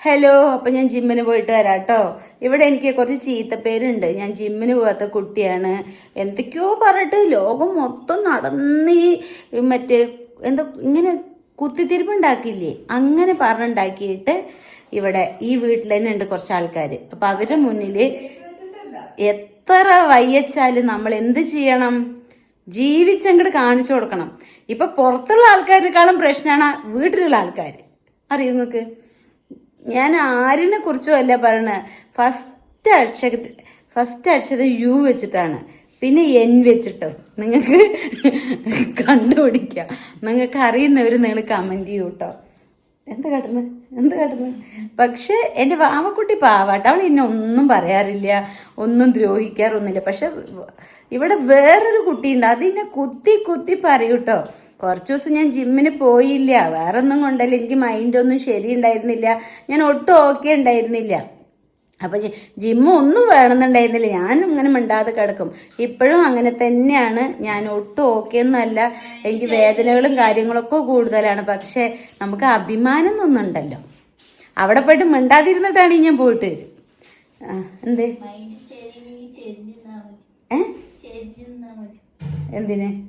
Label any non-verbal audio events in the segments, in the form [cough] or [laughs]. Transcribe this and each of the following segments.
Hello അപ്പൊ ഞാൻ ജിമ്മിന് പോയിട്ട് വരാം കേട്ടോ ഇവിടെ എനിക്ക് കുറച്ച് ചീത്തപ്പേരുണ്ട്. ഞാൻ ജിമ്മിന് പോകാത്ത കുട്ടിയാണ്. എന്തൊക്കെയോ പറഞ്ഞിട്ട് ലോകം മൊത്തം നടന്ന് മറ്റേ എന്താ ഇങ്ങനെ കുത്തിത്തിരിപ്പുണ്ടാക്കില്ലേ അങ്ങനെ പറഞ്ഞുണ്ടാക്കിയിട്ട് ഇവിടെ ഈ വീട്ടിൽ തന്നെ ഉണ്ട് കുറച്ച് ആൾക്കാർ അപ്പൊ അവരുടെ മുന്നിൽ എത്ര വയ്യച്ചാലും നമ്മൾ എന്ത് ചെയ്യണം? ജീവിച്ചങ്ങോട്ട് കാണിച്ചു കൊടുക്കണം. ഇപ്പൊ പുറത്തുള്ള ആൾക്കാരെക്കാളും പ്രശ്നമാണ് വീട്ടിലുള്ള ആൾക്കാർ അറിയോ നിങ്ങൾക്ക്? ഞാൻ ആരിനെ കുറിച്ചും അല്ല പറയണത് ഫസ്റ്റ് അക്ഷര ഫസ്റ്റ് അക്ഷരം യു വെച്ചിട്ടാണ്. പിന്നെ എൻ വെച്ചിട്ടോ. നിങ്ങൾക്ക് കണ്ടുപിടിക്കാം. നിങ്ങൾക്ക് അറിയുന്നവർ നിങ്ങൾ കമന്റ് ചെയ്യൂ കേട്ടോ എന്ത് കാട്ടുന്നു എന്ത് കാട്ടുന്നു പക്ഷെ എന്റെ വാമക്കുട്ടി പാവാട്ട. അവൾ എന്നെ ഒന്നും പറയാറില്ല. ഒന്നും ദ്രോഹിക്കാറൊന്നുമില്ല. പക്ഷെ ഇവിടെ വേറൊരു കുട്ടിയുണ്ട്. അതിനെ കുത്തി കുത്തി പറയൂട്ടോ. കുറച്ച് ദിവസം ഞാൻ ജിമ്മിന് പോയില്ല. വേറെ ഒന്നും കൊണ്ടല്ല. എനിക്ക് മൈൻഡൊന്നും ശരിയുണ്ടായിരുന്നില്ല. ഞാൻ ഒട്ടും ഓക്കെ ഉണ്ടായിരുന്നില്ല. അപ്പൊ ജിമ്മൊന്നും ജിമ്മ് ഒന്നും വേണമെന്നുണ്ടായിരുന്നില്ല. ഞാൻ ഇങ്ങനെ മിണ്ടാതെ കിടക്കും. ഇപ്പോഴും അങ്ങനെ തന്നെയാണ്. ഞാൻ ഒട്ടും ഓക്കെ ഒന്നല്ല എനിക്ക് വേദനകളും കാര്യങ്ങളൊക്കെ കൂടുതലാണ്. പക്ഷെ നമുക്ക് അഭിമാനം ഒന്നുണ്ടല്ലോ. അവിടെ പോയിട്ട് മിണ്ടാതിരുന്നിട്ടാണ് ഞാൻ പോയിട്ട് വരും എന്തേ? ഏ? എന്തിന്?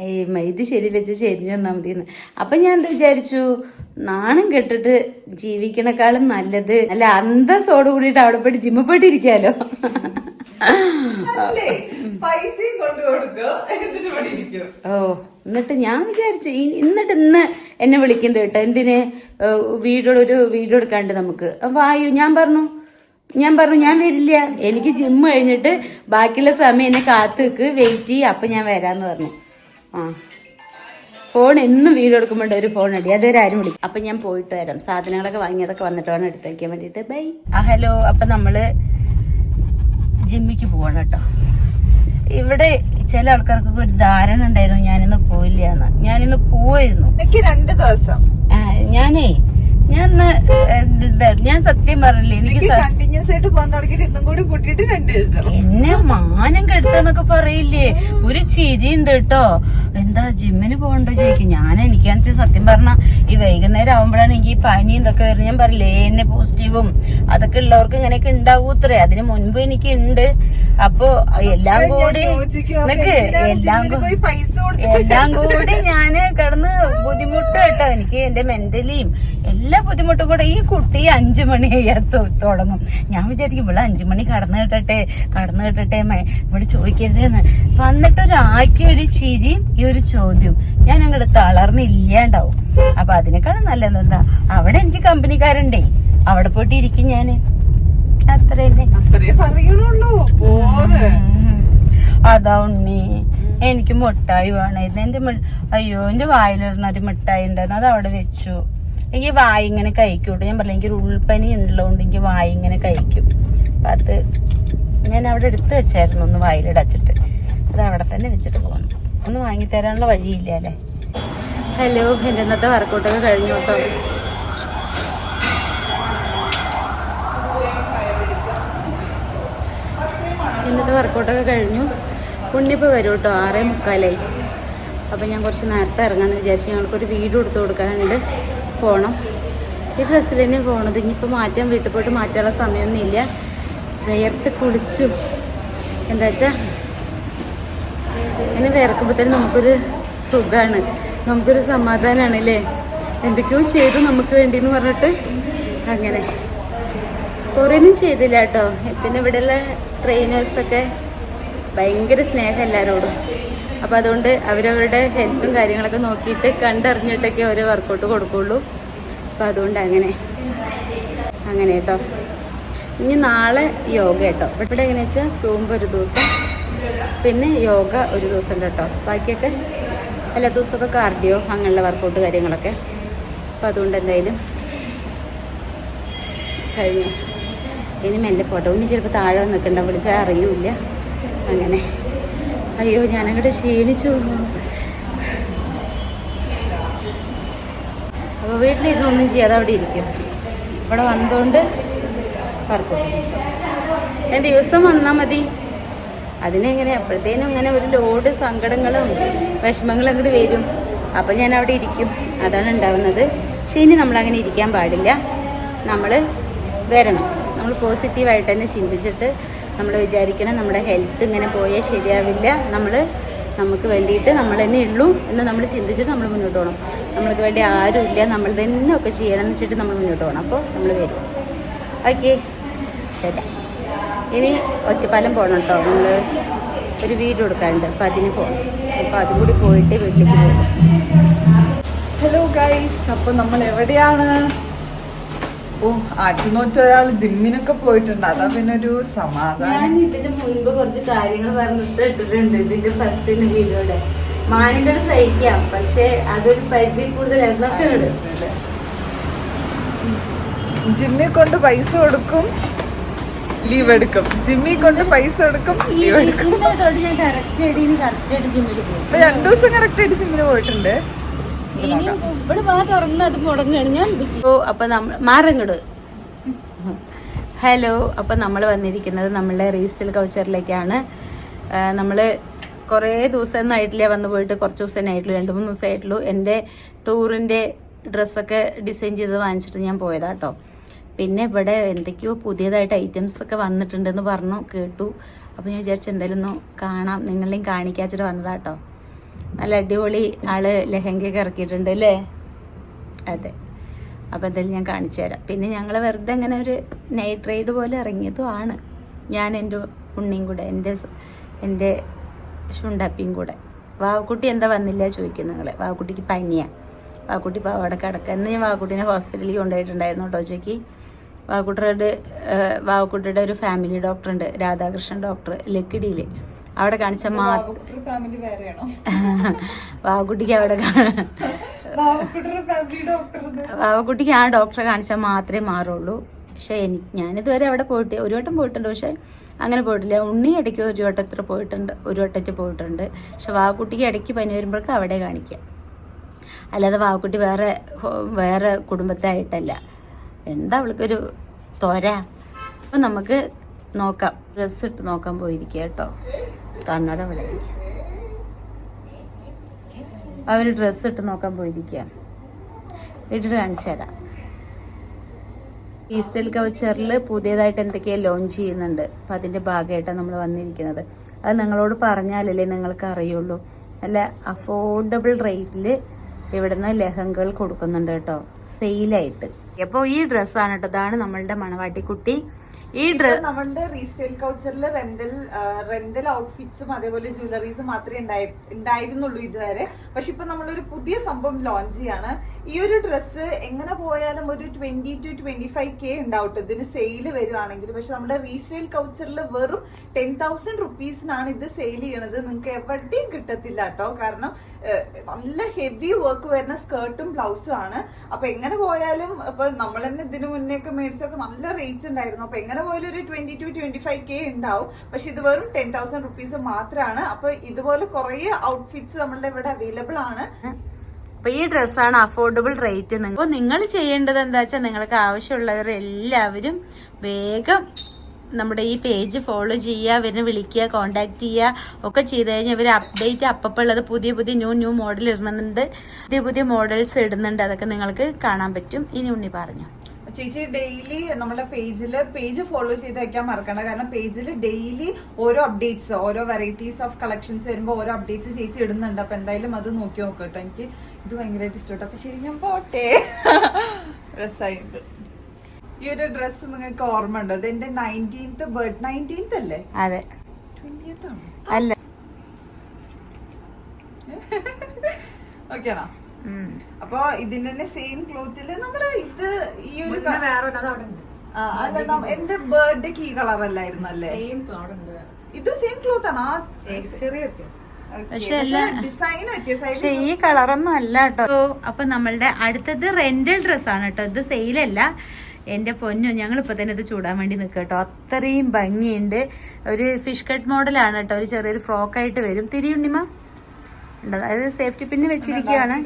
ഏയ് ഇത് ശരിയില്ല ചേച്ചി ശരി തന്നാ മതിയെന്ന്. അപ്പൊ ഞാൻ എന്താ വിചാരിച്ചു? നാണം കെട്ടിട്ട് ജീവിക്കണേക്കാളും നല്ലത്. അല്ല അന്തസ്സോട് കൂടിയിട്ട് അവിടെ പോയിട്ട് ജിമ്മ പോയിട്ട് ഇരിക്കാലോ പൈസയും കൊണ്ടു കൊടുക്കോ. ഓ എന്നിട്ട് ഞാൻ വിചാരിച്ചു എന്നിട്ട് ഇന്ന് എന്നെ വിളിക്കണ്ട കേട്ടോ. എന്തിന്? ഒരു വീഡിയോ എടുക്കാണ്ട് നമുക്ക്. വായു ഞാൻ പറഞ്ഞു ഞാൻ പറഞ്ഞു ഞാൻ വരില്ല. എനിക്ക് ജിം കഴിഞ്ഞിട്ട് ബാക്കിയുള്ള സമയം എന്നെ കാത്തു വെക്ക് വെയിറ്റ് ചെയ്യ. അപ്പൊ ഞാൻ വരാന്ന് പറഞ്ഞു. ആ. ഫോൺ എന്നും വീഡിയോ എടുക്കുമ്പോണ്ട് ഒരു ഫോൺ അടി. അതുവരെ ആരും വിളിക്കും അപ്പൊ ഞാൻ പോയിട്ട് വരാം. സാധനങ്ങളൊക്കെ വാങ്ങിയതൊക്കെ വന്നിട്ട് വേണം എടുത്ത് വയ്ക്കാൻ വേണ്ടിട്ട് ബൈ ആ ഹലോ അപ്പൊ നമ്മൾ ജിമ്മിക്ക് പോകണം കേട്ടോ. ഇവിടെ ചില ആൾക്കാർക്കൊക്കെ ഒരു ധാരണ ഉണ്ടായിരുന്നു ഞാനിന്ന് പോയില്ല എന്ന്. ഞാനിന്ന് പോയിരുന്നു എനിക്ക് രണ്ട് ദിവസം. ഞാനേ ഞാൻ ഞാൻ സത്യം പറഞ്ഞില്ലേ എനിക്ക് കണ്ടിന്യൂസ് ആയിട്ട് പോകാൻ തുടങ്ങിയിട്ട് ഇന്നും കൂടി കൂട്ടിയിട്ട് രണ്ട് ദിവസം. എന്നെ മാനം കെടുത്തെന്നൊക്കെ പറയില്ലേ. ഒരു ചിരി ഉണ്ട് കേട്ടോ. എന്താ ജിമ്മിന് പോകണ്ടോ ചോദിക്കും. ഞാൻ എനിക്കാന്ന് വെച്ചാൽ സത്യം പറഞ്ഞ ഈ വൈകുന്നേരം ആവുമ്പോഴാണ് എനിക്ക് ഈ പനി ഇതൊക്കെ വരുന്നത്. ഞാൻ പറയില്ലേ എന്നെ പോസിറ്റീവും അതൊക്കെ ഉള്ളവർക്ക് ഇങ്ങനെയൊക്കെ ഉണ്ടാവൂത്രേ അതിന് മുൻപ് എനിക്ക് ഉണ്ട് അപ്പൊ എല്ലാം കൂടി എല്ലാം എല്ലാം കൂടി ഞാൻ കിടന്ന് ബുദ്ധിമുട്ട് കേട്ടോ. എനിക്ക് എന്റെ മെന്റലിയും എല്ലാ ബുദ്ധിമുട്ടും കൂടെ ഈ കുട്ടി അഞ്ചു മണി തുടങ്ങും. ഞാൻ വിചാരിക്കും ഇവിടെ അഞ്ചു മണി കടന്നു കിട്ടട്ടെ കടന്നു കിട്ടട്ടെ ഇവിടെ ചോദിക്കരുതെന്ന്. വന്നിട്ട് ഒരു ആക്കി ഒരു ചിരിയും ഈ ഒരു ചോദ്യം. ഞാൻ അങ്ങോട്ട് തളർന്നില്ലാണ്ടാവും. അപ്പൊ അതിനേക്കാളും നല്ലത് എന്താ? അവിടെ എനിക്ക് കമ്പനിക്കാരുണ്ടേ. അവിടെ പോയിട്ട് ഇരിക്കും ഞാൻ. അത്ര പറയണുള്ളൂ. അതാ ഉണ്ണി. എനിക്ക് മിഠായി വേണമായിരുന്നു എന്റെ അയ്യോ എന്റെ വായിലിടുന്ന ഒരു മിഠായി ഉണ്ടായിരുന്നു അത് അവിടെ വെച്ചു. എനിക്ക് വായി ഇങ്ങനെ കഴിക്കൂട്ടോ. ഞാൻ പറഞ്ഞില്ല എനിക്ക് ഉൾപ്പനി ഉള്ളതുകൊണ്ട് എനിക്ക് വായി ഇങ്ങനെ കഴിക്കും. അപ്പൊ അത് ഞാൻ അവിടെ എടുത്ത് വെച്ചായിരുന്നു ഒന്ന് വായിലിടച്ചിട്ട് അത് അവിടെ തന്നെ വെച്ചിട്ട് പോകുന്നു ഒന്ന് വാങ്ങിത്തരാനുള്ള വഴിയില്ല അല്ലേ? ഹലോ എന്റെ ഇന്നത്തെ വർക്കൗട്ടൊക്കെ കഴിഞ്ഞു കേട്ടോ. ഇന്നത്തെ വർക്കൗട്ടൊക്കെ കഴിഞ്ഞു. ഉണ്ണിപ്പോൾ വരും കേട്ടോ ആറേ മുക്കാലായി. അപ്പം ഞാൻ കുറച്ച് നേരത്തെ ഇറങ്ങാമെന്ന് വിചാരിച്ചു. ഞങ്ങൾക്കൊരു വീട് കൊടുത്തു കൊടുക്കാനുണ്ട്. പോകണം ഈ ഡ്രസ്സിൽ തന്നെ പോകണത് ഇനിയിപ്പോൾ മാറ്റാൻ വീട്ടിൽ പോയിട്ട് മാറ്റാനുള്ള സമയമൊന്നുമില്ല. വിയർത്ത് കുളിച്ചു. എന്താ വെച്ചാൽ ഇങ്ങനെ വിയർക്കുമ്പോൾ തന്നെ നമുക്കൊരു സുഖമാണ് നമുക്കൊരു സമാധാനമാണ് അല്ലേ എന്തൊക്കെയോ ചെയ്തു നമുക്ക് വേണ്ടി എന്ന് പറഞ്ഞിട്ട് അങ്ങനെ. കുറേയൊന്നും ചെയ്തില്ല കേട്ടോ. പിന്നെ ഇവിടെയുള്ള ട്രെയിനേഴ്സൊക്കെ ഭയങ്കര സ്നേഹം എല്ലാവരോടും അപ്പോൾ അതുകൊണ്ട് അവരവരുടെ ഹെൽത്തും കാര്യങ്ങളൊക്കെ നോക്കിയിട്ട് കണ്ടറിഞ്ഞിട്ടൊക്കെ ഓരോ വർക്കൗട്ട് കൊടുക്കുള്ളൂ. അപ്പോൾ അതുകൊണ്ട് അങ്ങനെ. അങ്ങനെ കേട്ടോ. ഇനി നാളെ യോഗ കേട്ടോ. ഇവിടെ എങ്ങനെയാ വെച്ചാൽ സൂമ്പ് ഒരു ദിവസം പിന്നെ യോഗ ഒരു ദിവസം കേട്ടോ. ബാക്കിയൊക്കെ എല്ലാ ദിവസമൊക്കെ കാർഡിയോ അങ്ങനെയുള്ള വർക്കൗട്ട് കാര്യങ്ങളൊക്കെ. അപ്പോൾ അതുകൊണ്ട് എന്തായാലും കഴിഞ്ഞു. ഇനി മെല്ലെ പോട്ടെ. ഉണ്ണി ചിലപ്പോൾ താഴെ നിൽക്കണ്ട. വിളിച്ചാൽ അറിയൂല അങ്ങനെ. അയ്യോ ഞാനങ്ങോട്ട് ക്ഷീണിച്ചു. അപ്പോൾ വീട്ടിലിരുന്ന് ഒന്നും ചെയ്യാതെ അവിടെ ഇരിക്കും. ഇവിടെ വന്നുകൊണ്ട് പറക്കും. ഞാൻ ദിവസം വന്നാൽ മതി. അതിനെങ്ങനെ അപ്പോഴത്തേനും ഇങ്ങനെ ഒരു ലോഡ് സങ്കടങ്ങളും വിഷമങ്ങളും അങ്ങോട്ട് വരും. അപ്പം ഞാൻ അവിടെ ഇരിക്കും. അതാണ് ഉണ്ടാവുന്നത്. പക്ഷെ ഇനി നമ്മളങ്ങനെ ഇരിക്കാൻ പാടില്ല. നമ്മൾ വരണം. നമ്മൾ പോസിറ്റീവായിട്ട് തന്നെ ചിന്തിച്ചിട്ട് നമ്മൾ വിചാരിക്കണം നമ്മുടെ ഹെൽത്ത് ഇങ്ങനെ പോയേ ശരിയാവില്ല. നമ്മൾ നമുക്ക് വേണ്ടിയിട്ട് നമ്മൾ തന്നെ ഉള്ളൂ എന്ന് നമ്മൾ ചിന്തിച്ചിട്ട് നമ്മൾ മുന്നോട്ട് പോകണം നമ്മൾക്ക് വേണ്ടി ആരുമില്ല നമ്മൾ തന്നെ ഒക്കെ ചെയ്യണം എന്ന് വെച്ചിട്ട് നമ്മൾ മുന്നോട്ട് പോകണം അപ്പോൾ നമ്മൾ വരും. ഓക്കെ. തരാം ഇനി ഒറ്റപ്പാലം പോകണം കേട്ടോ നമ്മൾ ഒരു വീട് കൊടുക്കാനുണ്ട്. അപ്പോൾ അതിന് പോകണം അപ്പോൾ അതും കൂടി പോയിട്ട് വീട്ടിലേക്ക് ഹലോ ഗൈസ് അപ്പോൾ നമ്മൾ എവിടെയാണ്? ഓ ആറ്റുനോറ്റ് ഒരാൾ ജിമ്മിനൊക്കെ പോയിട്ടുണ്ട്. അതാ പിന്നെ ഒരു ഞാൻ സമാധാനം ഇതിന് മുൻപ് കുറച്ച് കാര്യങ്ങൾ പറഞ്ഞിട്ട് ഇട്ടിട്ടുണ്ട്. ഇതിന്റെ ഫസ്റ്റ് വീഡിയോയുടെ മാനങ്ങൾ സഹിക്കാം പക്ഷെ അതൊരു പരിധി കൂടുതൽ എന്നൊക്കെ ഉണ്ട് ജിമ്മിൽ കൊണ്ട് പൈസ കൊടുക്കും ലീവ് എടുക്കും. ജിമ്മിൽ കൊണ്ട് പൈസ കൊടുക്കും ലീവ് എടുക്കും. ഞാൻ കറക്റ്റ് ആയിട്ട് കറക്റ്റ് ആയിട്ട് ജിമ്മിൽ പോകും രണ്ടു ദിവസം കറക്റ്റ് ആയിട്ട് ജിമ്മിൽ പോയിട്ടുണ്ട്. ഇവിടെ വാ തുറന്ന് അത് മുടങ്ങുകയാണ് ഞാൻ ഓ അപ്പൊ നമ്മൾ മാറങ്ങട്. ഹലോ അപ്പൊ നമ്മൾ വന്നിരിക്കുന്നത് നമ്മളുടെ റീസ്റ്റൽ കൾച്ചറിലേക്കാണ് നമ്മൾ കുറേ ദിവസം നൈറ്റിലേ വന്നു പോയിട്ട് കുറച്ച് ദിവസം ആയിട്ടുള്ളൂ രണ്ട് മൂന്ന് ദിവസം ആയിട്ടുള്ളൂ. എന്റെ ടൂറിന്റെ ഡ്രസ്സൊക്കെ ഡിസൈൻ ചെയ്ത് വാങ്ങിച്ചിട്ട് ഞാൻ പോയതാട്ടോ പിന്നെ ഇവിടെ എന്തൊക്കെയോ പുതിയതായിട്ട് ഐറ്റംസ് ഒക്കെ വന്നിട്ടുണ്ടെന്ന് പറഞ്ഞു കേട്ടു. അപ്പോൾ ഞാൻ വിചാരിച്ചു എന്തായാലും ഒന്ന് കാണാം. നിങ്ങളെയും കാണിക്കാച്ചിട്ട് വന്നതാട്ടോ നല്ല അടിപൊളി ആൾ ലെഹങ്കയൊക്കെ ഇറക്കിയിട്ടുണ്ട് അല്ലേ? അതെ. അപ്പോൾ എന്തായാലും ഞാൻ കാണിച്ചു തരാം. പിന്നെ ഞങ്ങൾ വെറുതെ അങ്ങനെ ഒരു നൈറ്റ് റൈഡ് പോലെ ഇറങ്ങിയതും ആണ്. ഞാൻ എന്റെ ഉണ്ണിയും കൂടെ എന്റെ എന്റെ ഷുണ്ടപ്പിയും കൂടെ. വാവക്കുട്ടി എന്താ വന്നില്ല ചോദിക്കും നിങ്ങൾ വാവക്കുട്ടിക്ക് പനിയാണ് വാവക്കുട്ടി അവിടെ കിടക്കുക എന്ന് ഞാൻ വാവക്കുട്ടീനെ ഹോസ്പിറ്റലിൽ കൊണ്ടുപോയിട്ടുണ്ടായിരുന്നു കേട്ടോ ഉച്ചയ്ക്ക്. വാവക്കുട്ടിയുടെ വാവക്കുട്ടിയുടെ ഒരു ഫാമിലി ഡോക്ടർ ഉണ്ട്. രാധാകൃഷ്ണൻ ഡോക്ടർ ലക്കിടിയിൽ അവിടെ കാണിച്ച വാവക്കുട്ടിക്ക് [laughs] അവിടെ വാവക്കുട്ടിക്ക് ആ ഡോക്ടറെ കാണിച്ചാൽ മാത്രമേ മാറുള്ളൂ. പക്ഷേ എനിക്ക് ഞാനിതുവരെ അവിടെ പോയിട്ട് ഒരു വട്ടം പോയിട്ടുണ്ട്. പക്ഷെ അങ്ങനെ പോയിട്ടില്ല. ഉണ്ണി ഇടയ്ക്ക് ഒരു വട്ടത്തിൽ പോയിട്ടുണ്ട്. ഒരു വട്ടത്തിൽ പോയിട്ടുണ്ട്. പക്ഷെ വാവക്കുട്ടിക്ക് ഇടയ്ക്ക് പനി വരുമ്പോഴേക്ക് അവിടെ കാണിക്കുക അല്ലാതെ വാവക്കുട്ടി വേറെ വേറെ കുടുംബത്തെ ആയിട്ടല്ല. എന്താ അവൾക്കൊരു തൊര അപ്പം നമുക്ക് നോക്കാം. ഡ്രസ്സ് ഇട്ട് നോക്കാൻ പോയിരിക്കുക കേട്ടോ. കണ്ണട ഇവിടെ അവർ ഡ്രസ്സ് ഇട്ട് നോക്കാൻ പോയിരിക്കുക ഇട്ടിട്ട് കാണിച്ചു തരാം. സ്റ്റൈൽ കവച്ചറിൽ പുതിയതായിട്ട് എന്തൊക്കെയാ ലോഞ്ച് ചെയ്യുന്നുണ്ട്. അപ്പം അതിന്റെ ഭാഗമായിട്ടാണ് നമ്മൾ വന്നിരിക്കുന്നത്. അത് നിങ്ങളോട് പറഞ്ഞാലല്ലേ നിങ്ങൾക്ക് അറിയുള്ളൂ. നല്ല അഫോർഡബിൾ റേറ്റിൽ ഇവിടുന്ന് ലഹങ്കകൾ കൊടുക്കുന്നുണ്ട് കേട്ടോ. സെയിലായിട്ട് അപ്പോൾ ഈ ഡ്രസ്സാണ് കേട്ടോ. ഇതാണ് നമ്മളുടെ മണവാട്ടിക്കുട്ടി. ഈ ഡ്രസ് നമ്മളുടെ റീസ്റ്റൈൽ കൾച്ചറിൽ റെന്റൽ റെന്റൽ ഔട്ട്ഫിറ്റ്സും അതേപോലെ ജ്വല്ലറീസും മാത്രമേ ഉണ്ടായി ഉണ്ടായിരുന്നുള്ളൂ ഇതുവരെ. പക്ഷെ ഇപ്പൊ നമ്മളൊരു പുതിയ സംഭവം ലോഞ്ച് ചെയ്യാണ്. ഈ ഒരു ഡ്രസ്സ് എങ്ങനെ പോയാലും ഒരു twenty two twenty five K ഉണ്ടാവും ട്ടോ. ഇതിന് സെയിൽ വരുവാണെങ്കിൽ. പക്ഷെ നമ്മുടെ റീസെയിൽ കൾച്ചറിൽ വെറും ടെൻ തൗസൻഡ് റുപ്പീസിനാണ് ഇത് സെയിൽ ചെയ്യണത്. നിങ്ങൾക്ക് എവിടെയും കിട്ടത്തില്ല കേട്ടോ കാരണം നല്ല ഹെവി വർക്ക് വരുന്ന സ്കേർട്ടും ബ്ലൗസും ആണ്. അപ്പൊ എങ്ങനെ പോയാലും ഇപ്പൊ നമ്മൾ തന്നെ ഇതിനു മുന്നേ ഒക്കെ മേടിച്ചൊക്കെ നല്ല റേറ്റ് ഉണ്ടായിരുന്നു. അപ്പൊ എങ്ങനെ പോയാലും ഒരു twenty two twenty five K ഉണ്ടാവും. പക്ഷെ ഇത് വെറും ടെൻ തൗസൻഡ് റുപ്പീസ് മാത്രമാണ് അപ്പൊ ഇതുപോലെ കുറെ ഔട്ട്ഫിറ്റ്സ് നമ്മളുടെ ഇവിടെ അവൈലബിൾ ആണ്. അപ്പൊ ഈ ഡ്രസ്സാണ് അഫോർഡബിൾ റേറ്റ് അപ്പോൾ നിങ്ങൾ ചെയ്യേണ്ടത് എന്താ വെച്ചാൽ നിങ്ങൾക്ക് ആവശ്യമുള്ളവർ എല്ലാവരും വേഗം നമ്മുടെ ഈ പേജ് ഫോളോ ചെയ്യുക അവരെ വിളിക്കുക കോണ്ടാക്ട് ചെയ്യുക. ഒക്കെ ചെയ്ത് കഴിഞ്ഞാൽ ഇവർ അപ്ഡേറ്റ് അപ്പം ഉള്ളത് പുതിയ പുതിയ ന്യൂ ന്യൂ മോഡൽ ഇടുന്നുണ്ട്. പുതിയ പുതിയ മോഡൽസ് ഇടുന്നുണ്ട്. അതൊക്കെ നിങ്ങൾക്ക് കാണാൻ പറ്റും. ഇനി ഉണ്ണി പറഞ്ഞു. ചേച്ചി ഡെയിലി നമ്മുടെ പേജിൽ പേജ് ഫോളോ ചെയ്ത് വെക്കാൻ മറക്കണ്ട. കാരണം പേജിൽ ഡെയിലി ഓരോ അപ്ഡേറ്റ്സ് ഓരോ വെറൈറ്റീസ് ഓഫ് കളക്ഷൻസ് വരുമ്പോൾ ഓരോ അപ്ഡേറ്റ്സ് ചേച്ചി ഇടുന്നുണ്ട്. അപ്പൊ എന്തായാലും അത് നോക്കി നോക്കട്ടോ. എനിക്ക് ഇത് ഭയങ്കരമായിട്ട് ഇഷ്ടപ്പെട്ടു അപ്പൊ ശരി ഞാൻ പോട്ടെ. രസമായിട്ട് ഈ ഒരു ഡ്രസ്സ് നിങ്ങൾക്ക് ഓർമ്മ ഉണ്ടോ ഇത് എന്റെ നയന്റീൻത്ത് ബർത്ത് നയന്റീൻത്ത് അല്ലേ? അതെ. ട്വന്റിയത്ത് അല്ല. [laughs] ഓക്കെ ആണോ. അപ്പൊ ഇതിന്റെ തന്നെ സെയിം ക്ലോത്തിൽ നമ്മൾ ഇത് ഈ ഒരു അല്ല എന്റെ ബർത്ത്ഡേക്ക് ഈ കളർ അല്ലായിരുന്നു അല്ലേ? ഇത് സെയിം ക്ലോത്ത് ആണ്? ആ ചെറിയ വ്യത്യാസം. പക്ഷെ ഈ കളറൊന്നും അല്ല കേട്ടോ. അപ്പൊ നമ്മളുടെ അടുത്തത് റെന്റൽ ഡ്രസ് ആണ് കേട്ടോ. ഇത് സെയിലല്ല എന്റെ പൊന്നു ഞങ്ങൾ ഇപ്പൊ തന്നെ ഇത് ചൂടാൻ വേണ്ടി നിൽക്കുക കേട്ടോ. അത്രയും ഭംഗിയുണ്ട്. ഒരു ഫിഷ് കട്ട് മോഡലാണ് കേട്ടോ. ഒരു ചെറിയൊരു ഫ്രോക്ക് ആയിട്ട് വരും. തിരിയുണ്ണിമ? അതായത് സേഫ്റ്റി പിന്ന് വെച്ചിരിക്കുകയാണ്.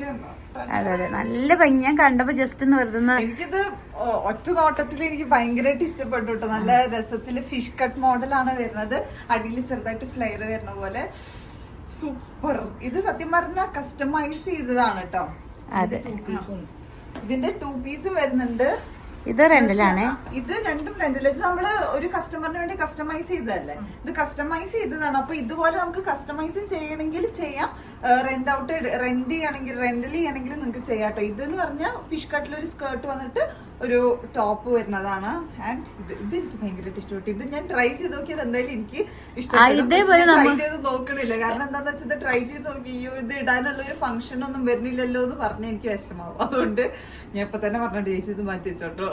അതെ അതെ. നല്ല ഭംഗി. ഞാൻ കണ്ടപ്പോ ജസ്റ്റ് ഒന്ന് വെറുതെ എനിക്കിത് ഒറ്റ നോട്ടത്തിൽ എനിക്ക് ഭയങ്കരമായിട്ട് ഇഷ്ടപ്പെട്ടു കേട്ടോ നല്ല രസത്തിൽ ഫിഷ് കട്ട് മോഡലാണ് വരുന്നത്. അടിയിൽ ചെറുതായിട്ട് ഫ്ലെയർ വരുന്ന പോലെ. സൂപ്പർ ഇത് സത്യം പറഞ്ഞ കസ്റ്റമൈസ് ചെയ്തതാണ് കേട്ടോ അതെ. ഇതിന്റെ ടു പീസ് വരുന്നുണ്ട്. ഇത് റെന്റലാണേ ഇത് രണ്ടും റെന്റിൽ ഇത് നമ്മൾ ഒരു കസ്റ്റമറിന് വേണ്ടി കസ്റ്റമൈസ് ചെയ്തതല്ലേ? ഇത് കസ്റ്റമൈസ് ചെയ്തതാണ്. അപ്പൊ ഇതുപോലെ നമുക്ക് കസ്റ്റമൈസ് ചെയ്യണമെങ്കിൽ ചെയ്യാം. റെന്റ് ഔട്ട് റെന്റ് ചെയ്യണമെങ്കിൽ റെന്റൽ ചെയ്യണമെങ്കിൽ നിങ്ങൾക്ക് ചെയ്യാം കേട്ടോ. ഇതെന്ന് പറഞ്ഞാൽ ഫിഷ് കട്ടിൽ ഒരു സ്കേർട്ട് വന്നിട്ട് ഒരു ടോപ്പ് വരുന്നതാണ്. ആൻഡ് ഇത് എനിക്ക് ഭയങ്കരമായിട്ട് ഇഷ്ടപ്പെട്ടു ഇത് ഞാൻ ട്രൈ ചെയ്ത് നോക്കിയത് എന്തായാലും എനിക്ക് ഇഷ്ടപ്പെട്ടു. ട്രൈ ചെയ്ത് നോക്കണില്ല. കാരണം എന്താണെന്ന് വെച്ചാൽ ട്രൈ ചെയ്ത് നോക്കി അയ്യോ ഇത് ഇടാനുള്ള ഒരു ഫംഗ്ഷൻ ഒന്നും വരുന്നില്ലല്ലോ എന്ന് പറഞ്ഞ എനിക്ക് വിഷമാവും അതുകൊണ്ട് ഞാൻ ഇപ്പൊ തന്നെ പറഞ്ഞോണ്ട് ചേച്ചി ഇത് മാറ്റി വെച്ചോട്ടോ.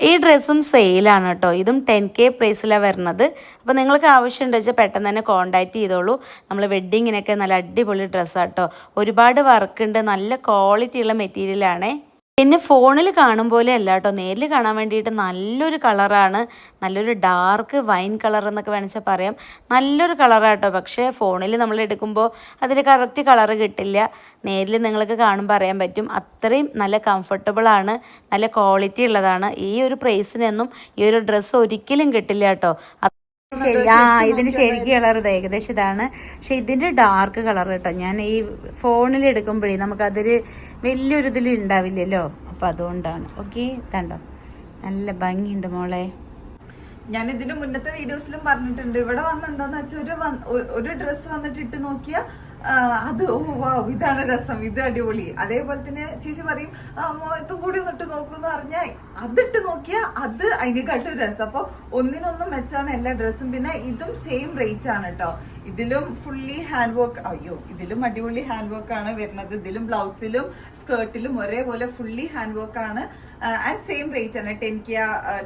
ഈ ഡ്രസ്സും സെയിലാണ് കേട്ടോ ഇതും ടെൻ കെ പ്രൈസിലാണ് വരുന്നത്. അപ്പോൾ നിങ്ങൾക്ക് ആവശ്യമുണ്ട് വെച്ചാൽ പെട്ടെന്ന് തന്നെ കോൺടാക്ട് ചെയ്തോളൂ. നമ്മൾ വെഡ്ഡിങ്ങിനൊക്കെ നല്ല അടിപൊളി ഡ്രസ്സാണ് കേട്ടോ ഒരുപാട് വർക്ക് ഉണ്ട്. നല്ല ക്വാളിറ്റിയുള്ള മെറ്റീരിയലാണേ പിന്നെ ഫോണിൽ കാണും പോലെ അല്ല കേട്ടോ. നേരിൽ കാണാൻ വേണ്ടിയിട്ട് നല്ലൊരു കളറാണ്. നല്ലൊരു ഡാർക്ക് വൈൻ കളർ എന്നൊക്കെ വേണമെച്ചാൽ പറയാം. നല്ലൊരു കളറാട്ടോ പക്ഷേ ഫോണിൽ നമ്മൾ എടുക്കുമ്പോൾ അതിന് കറക്റ്റ് കളർ കിട്ടില്ല. നേരിൽ നിങ്ങൾക്ക് കാണുമ്പോൾ അറിയാൻ പറ്റും. അത്രയും നല്ല കംഫർട്ടബിളാണ് നല്ല ക്വാളിറ്റി ഉള്ളതാണ്. ഈ ഒരു പ്രൈസിനൊന്നും ഈ ഒരു ഡ്രസ്സ് ഒരിക്കലും കിട്ടില്ല കേട്ടോ. ആ ഇതിന് ശരിക്കും കളർ ഇത് ഏകദേശം ഇതാണ്. പക്ഷെ ഇതിന്റെ ഡാർക്ക് കളർ കേട്ടോ. ഞാൻ ഈ ഫോണിൽ എടുക്കുമ്പോഴേ നമുക്കതൊരു വലിയൊരു ഇതിൽ ഉണ്ടാവില്ലല്ലോ അപ്പൊ അതുകൊണ്ടാണ്. ഓക്കെ ഇതാണ്ടോ? നല്ല ഭംഗിയുണ്ട് മോളെ. ഞാൻ ഇതിന് മുന്നത്തെ വീഡിയോസിലും പറഞ്ഞിട്ടുണ്ട്. ഇവിടെ വന്ന് എന്താന്ന് വെച്ചാൽ ഒരു ഒരു ഡ്രസ്സ് വന്നിട്ട് ഇട്ട് നോക്കിയ അത് ഓ വാ ഇതാണ് രസം. ഇത് അടിപൊളി. അതേപോലെ തന്നെ ചേച്ചി പറയും "ആ, അമ്മ ഇത് കൂടി ഒന്നിട്ട് നോക്കൂന്ന് പറഞ്ഞാൽ അതിട്ട് നോക്കിയാൽ അത് അതിനെക്കാട്ടും രസം. അപ്പൊ ഒന്നിനൊന്നും മെച്ചാണ് എല്ലാ ഡ്രസ്സും പിന്നെ ഇതും സെയിം റേറ്റ് ആണ് കേട്ടോ ഇതിലും ഫുള്ളി ഹാൻഡ് വർക്ക് അയ്യോ ഇതിലും അടിപൊളി ഹാൻഡ് വർക്ക് ആണ് വരുന്നത്. ഇതിലും ബ്ലൗസിലും സ്കേർട്ടിലും ഒരേപോലെ ഫുള്ളി ഹാൻഡ് വർക്ക് ആണ് ആൻഡ് സെയിം റേറ്റ് ആണ് ടെൻ കെ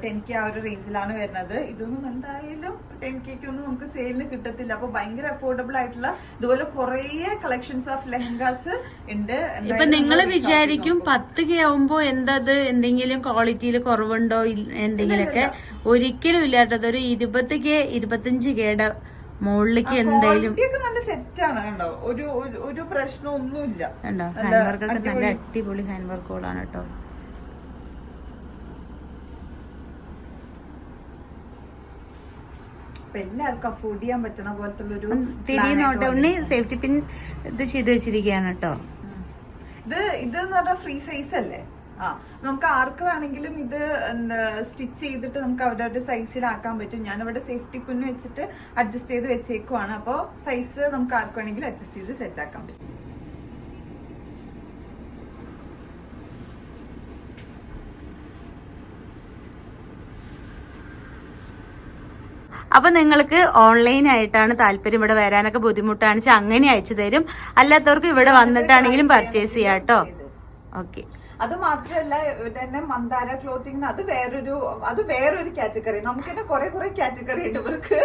ടെൻ കെ ആ ഒരു റേഞ്ചിലാണ് വരുന്നത്. ഇതൊന്നും എന്തായാലും ടെൻ കെക്ക് ഒന്നും നമുക്ക് സെയിലിന് കിട്ടത്തില്ല. അപ്പൊ ഭയങ്കര അഫോർഡബിൾ ആയിട്ടുള്ള ഇതുപോലെ കുറേ കളക്ഷൻസ് ഓഫ് ലെഹങ്കാസ് ഉണ്ട്. ഇപ്പൊ നിങ്ങൾ വിചാരിക്കും പത്ത് കെ ആവുമ്പോ എന്തത്? എന്തെങ്കിലും ക്വാളിറ്റിയിൽ കുറവുണ്ടോ എന്തെങ്കിലുമൊക്കെ? ഒരിക്കലും ഇല്ലാത്തത് ഒരു ഇരുപത് കെ ഇരുപത്തഞ്ച് കെയുടെ മുകളിലേക്ക് ഒക്കെ നല്ല സെറ്റ് ആണ് കണ്ടോ? ഒരു ഒരു- പ്രശ്നമൊന്നുമില്ല. കണ്ടോ? ഹാൻഡ് ഹാൻഡ് വർക്കൊക്കെ നല്ല അടിപൊളി. ഹാൻഡ് വർക്കുകളാണ് കേട്ടോ. എല്ലാവർക്കും അഫോർഡ് ചെയ്യാൻ പറ്റണ പോലത്തെ ഒരു തിരിയുന്നോട്ടെ ഉണ്ണി സേഫ്റ്റി പിൻ ഇത് ചെയ്ത് വെച്ചിരിക്കുകയാണ് കേട്ടോ. ഇത് ഇത് എന്ന് പറഞ്ഞാൽ ഫ്രീ സൈസ് അല്ലേ? ആ നമുക്ക് ആർക്ക് വേണമെങ്കിലും ഇത് എന്താ സ്റ്റിച്ച് ചെയ്തിട്ട് നമുക്ക് അവരവരുടെ സൈസിലാക്കാൻ പറ്റും. ഞാൻ ഇവിടെ സേഫ്റ്റി പിൻ വെച്ചിട്ട് അഡ്ജസ്റ്റ് ചെയ്ത് വെച്ചേക്കുവാണ്. അപ്പോൾ സൈസ് നമുക്ക് ആർക്ക് വേണമെങ്കിലും അഡ്ജസ്റ്റ് ചെയ്ത് സെറ്റ് ആക്കാൻ പറ്റും. അപ്പോൾ നിങ്ങൾക്ക് ഓൺലൈൻ ആയിട്ടാണ് താല്പര്യം ഇവിടെ വരാനൊക്കെ ബുദ്ധിമുട്ടാണ്. വെച്ചാൽ അങ്ങനെ അയച്ചു തരും. അല്ലാത്തവർക്ക് ഇവിടെ വന്നിട്ടാണെങ്കിലും പർച്ചേസ് ചെയ്യാം കേട്ടോ. ഓക്കെ അത് മാത്രമല്ല തന്നെ മന്ദാര ക്ലോത്തിങ് അത് വേറൊരു അത് വേറൊരു കാറ്റഗറി നമുക്ക് തന്നെ കുറെ കുറെ കാറ്റഗറി ഉണ്ട് ഇവർക്ക്.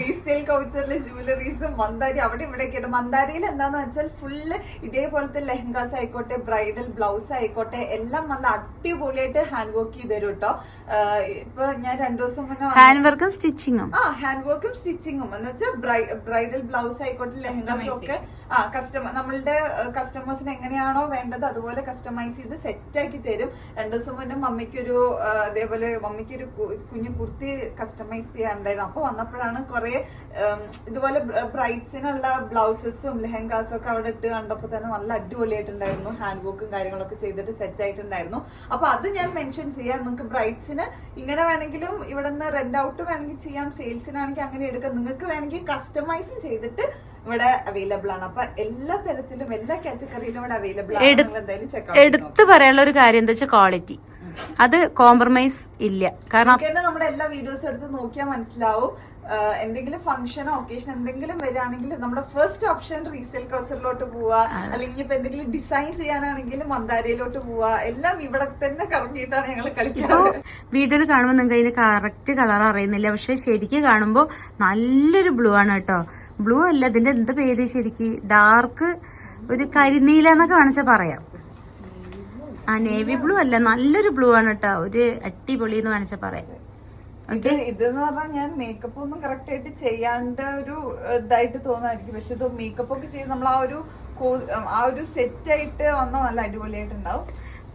റീസെയിൽ കൗച്ചറിലെ ജുവലറീസും മന്ദാരി അവിടെ ഇവിടെയൊക്കെ ഉണ്ട്. മന്ദാരിയിൽ എന്താന്ന് വെച്ചാൽ ഫുള്ള് ഇതേപോലത്തെ ലെഹങ്കാസ് ആയിക്കോട്ടെ ബ്രൈഡൽ ബ്ലൗസ് ആയിക്കോട്ടെ എല്ലാം നല്ല അടിപൊളിയായിട്ട് ഹാൻഡ് വർക്ക് ചെയ്ത് തരും കേട്ടോ ഇപ്പൊ ഞാൻ രണ്ടു ദിവസം മുന്നേ ഹാൻഡ് വർക്കും സ്റ്റിച്ചിങ്ങും ആ ഹാൻഡ് വർക്കും സ്റ്റിച്ചിങ്ങും എന്ന് വെച്ചാൽ ബ്രൈഡൽ ബ്ലൗസ് ആയിക്കോട്ടെ ലെഹങ്കാസും ഒക്കെ ആ കസ്റ്റമർ നമ്മളുടെ കസ്റ്റമേഴ്സിന് എങ്ങനെയാണോ വേണ്ടത് അതുപോലെ കസ്റ്റമൈസ് ചെയ്ത് സെറ്റ് ആക്കി തരും. രണ്ടു ദിവസം മുന്നേ മമ്മിക്കൊരു അതേപോലെ മമ്മിക്കൊരു കുഞ്ഞു കുർത്തി കസ്റ്റമൈസ് ചെയ്യാനുണ്ടായിരുന്നു. അപ്പൊ വന്നപ്പോഴാണ് കുറെ ഇതുപോലെ ബ്രൈറ്റ്സിനുള്ള ബ്ലൗസസും ലെഹങ്കാസും ഒക്കെ അവിടെ ഇട്ട് കണ്ടപ്പോൾ തന്നെ നല്ല അടിപൊളിയായിട്ടുണ്ടായിരുന്നു. ഹാൻഡ് വർക്കും കാര്യങ്ങളൊക്കെ ചെയ്തിട്ട് സെറ്റ് ആയിട്ടുണ്ടായിരുന്നു. അപ്പൊ അത് ഞാൻ മെൻഷൻ ചെയ്യാം. നിങ്ങൾക്ക് ബ്രൈറ്റ്സിന് ഇങ്ങനെ വേണമെങ്കിലും ഇവിടെ നിന്ന് റെന്റ് ഔട്ട് വേണമെങ്കിൽ ചെയ്യാം. സെയിൽസിനാണെങ്കിൽ അങ്ങനെ എടുക്കാം. നിങ്ങൾക്ക് വേണമെങ്കിൽ കസ്റ്റമൈസും ചെയ്തിട്ട് ഇവിടെ അവൈലബിൾ ആണ്. അപ്പൊ എല്ലാ തരത്തിലും എല്ലാ കാറ്റഗറിയിലും ഇവിടെ അവൈലബിൾ ആണ്. എടുത്തു പറയാനുള്ള ഒരു കാര്യം എന്താ വെച്ചാൽ ക്വാളിറ്റി അത് കോംപ്രമൈസ് ഇല്ല. കാരണം നമ്മുടെ എല്ലാ വീഡിയോസ് എടുത്ത് നോക്കിയാൽ മനസ്സിലാവും. എന്തെങ്കിലും ഫംഗ്ഷനോ ഒക്കേഷൻ എന്തെങ്കിലും വരികയാണെങ്കിൽ നമ്മുടെ ഫസ്റ്റ് ഓപ്ഷൻ റീസെയിൽ കൾച്ചറിലോട്ട് പോവുക. അല്ലെങ്കിൽ ഇപ്പൊ എന്തെങ്കിലും ഡിസൈൻ ചെയ്യാനാണെങ്കിൽ മന്ദാരയിലോട്ട് പോവുക. എല്ലാം ഇവിടെ തന്നെ കറങ്ങിയിട്ടാണ് ഞങ്ങൾ കളിക്കുന്നത് വീട്ടിൽ വീഡിയോയിൽ കാണുമ്പോൾ നിങ്ങൾക്ക് അതിന് കറക്റ്റ് കളർ അറിയുന്നില്ല. പക്ഷെ ശരിക്ക് കാണുമ്പോൾ നല്ലൊരു ബ്ലൂ ആണ് കേട്ടോ. ബ്ലൂ അല്ല ഇതിന്റെ എന്ത് പേര് ശരിക്ക്? ഡാർക്ക് ഒരു കരിനീല എന്നൊക്കെ വേണമെച്ചാൽ പറയാം. ആ നേവി ബ്ലൂ അല്ല നല്ലൊരു ബ്ലൂ ആണ് കേട്ടോ. ഒരു അട്ടിപൊളി എന്ന് വേണമെച്ചാൽ പറയാം. ഇതെന്ന് പറഞ്ഞാൽ ഞാൻ മേക്കപ്പ് ഒന്നും കറക്റ്റ് ആയിട്ട് ചെയ്യാണ്ട ഒരു ഇതായിട്ട് തോന്നായിരിക്കും പക്ഷെ ഇത് മേക്കപ്പ് ഒക്കെ ചെയ്ത് നമ്മൾ ആ ഒരു ആ ഒരു സെറ്റ് ആയിട്ട് വന്നാൽ നല്ല അടിപൊളിയായിട്ടുണ്ടാവും.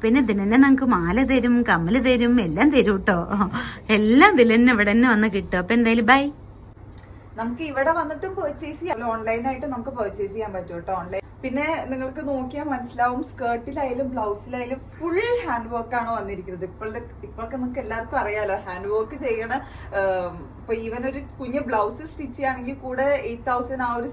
പിന്നെ ഇതിന് തന്നെ നമുക്ക് മാല തരും കമ്മൽ തരും എല്ലാം തരും കേട്ടോ എല്ലാം ഇതിൽ തന്നെ ഇവിടെ തന്നെ വന്ന് കിട്ടും. അപ്പൊ എന്തായാലും ബൈ നമുക്ക് ഇവിടെ വന്നിട്ടും പർച്ചേസ് ചെയ്യാം. ഓൺലൈനായിട്ട് നമുക്ക് പർച്ചേസ് ചെയ്യാൻ പറ്റും കേട്ടോ ഓൺലൈൻ പിന്നെ നിങ്ങൾക്ക് നോക്കിയാൽ മനസ്സിലാവും സ്കേർട്ടിലായാലും ബ്ലൗസിലായാലും ഫുൾ ഹാൻഡ് വർക്ക് ആണ് വന്നിരിക്കുന്നത്. ഇപ്പോഴത്തെ ഇപ്പോഴൊക്കെ നിങ്ങൾക്ക് എല്ലാവർക്കും അറിയാലോ ഹാൻഡ് വർക്ക് ചെയ്യണ ഇപ്പൊ ഈവൻ ഒരു കുഞ്ഞ് ബ്ലൗസ് സ്റ്റിച്ച് ചെയ്യുകയാണെങ്കിൽ കൂടെ എയ്റ്റ് തൗസൻഡ് ആ ഒരു